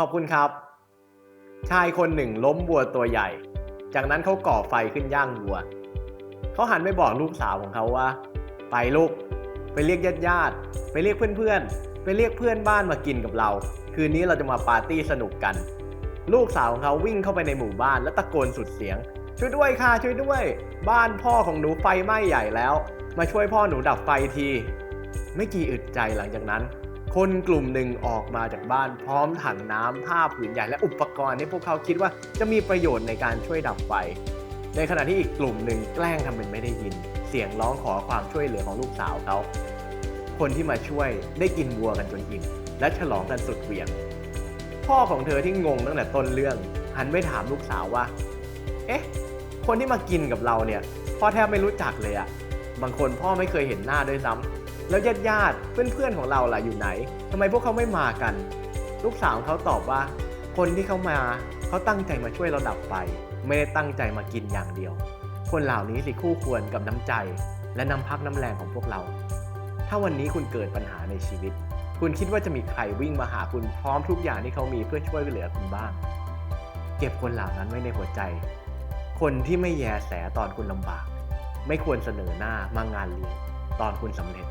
ขอบคุณครับ ชายคนหนึ่งล้มวัวตัวใหญ่ จากนั้นเขาก่อไฟขึ้นย่างวัว เขาหันไปบอกลูกสาวของเขาว่า ไปลูก ไปเรียกญาติญาติไปเรียกเพื่อนๆ ไปเรียกเพื่อนบ้านมากินกับเรา คืนนี้เราจะมาปาร์ตี้สนุกกัน ลูกสาวของเขาวิ่งเข้าไปในหมู่บ้านและตะโกนสุดเสียง ช่วยด้วยค่ะช่วยด้วย บ้านพ่อของหนูไฟไหม้ใหญ่แล้ว มาช่วยพ่อหนูดับไฟที ไม่กี่อึดใจหลังจากนั้น คนกลุ่มหนึ่งออกมาจากบ้านพร้อมถังน้ำผ้าผืนใหญ่และอุปกรณ์ที่พวกเขาคิดว่าจะมีประโยชน์ในการช่วยดับไฟ ในขณะที่อีกกลุ่มหนึ่งแกล้งทำเป็นไม่ได้ยิน เสียงร้องขอความช่วยเหลือของลูกสาวเขา คนที่มาช่วยได้กินวัวกันจนอิ่มและฉลองกันสุดเหวี่ยง พ่อของเธอที่งงตั้งแต่ต้นเรื่องหันไปถามลูกสาวว่า เอ๊ะ คนที่มากินกับเราเนี่ยพ่อแทบไม่รู้จักเลยอะบางคนพ่อไม่เคยเห็นหน้าด้วยซ้ำ แล้วญาติญาติเพื่อนๆของเราล่ะอยู่ไหนทำไมพวกเขาไม่มากัน ลูกสาวเขาตอบว่า คนที่เขามาเขาตั้งใจมาช่วยเราดับไฟไม่ได้ตั้งใจมากินอย่างเดียว คนเหล่านี้สิคู่ควรกับน้ำใจ และน้ำพักน้ำแรงของพวกเรา ถ้าวันนี้คุณเกิดปัญหาในชีวิต คุณคิดว่าจะมีใครวิ่งมาหาคุณพร้อมทุกอย่างที่เขามีเพื่อช่วยเหลือคุณบ้าง เก็บคนเหล่านั้นไว้ในหัวใจ คนที่ไม่แยแสตอนคุณลำบาก ไม่ควรเสนอหน้ามางานเลี้ยงตอนคุณสำเร็จ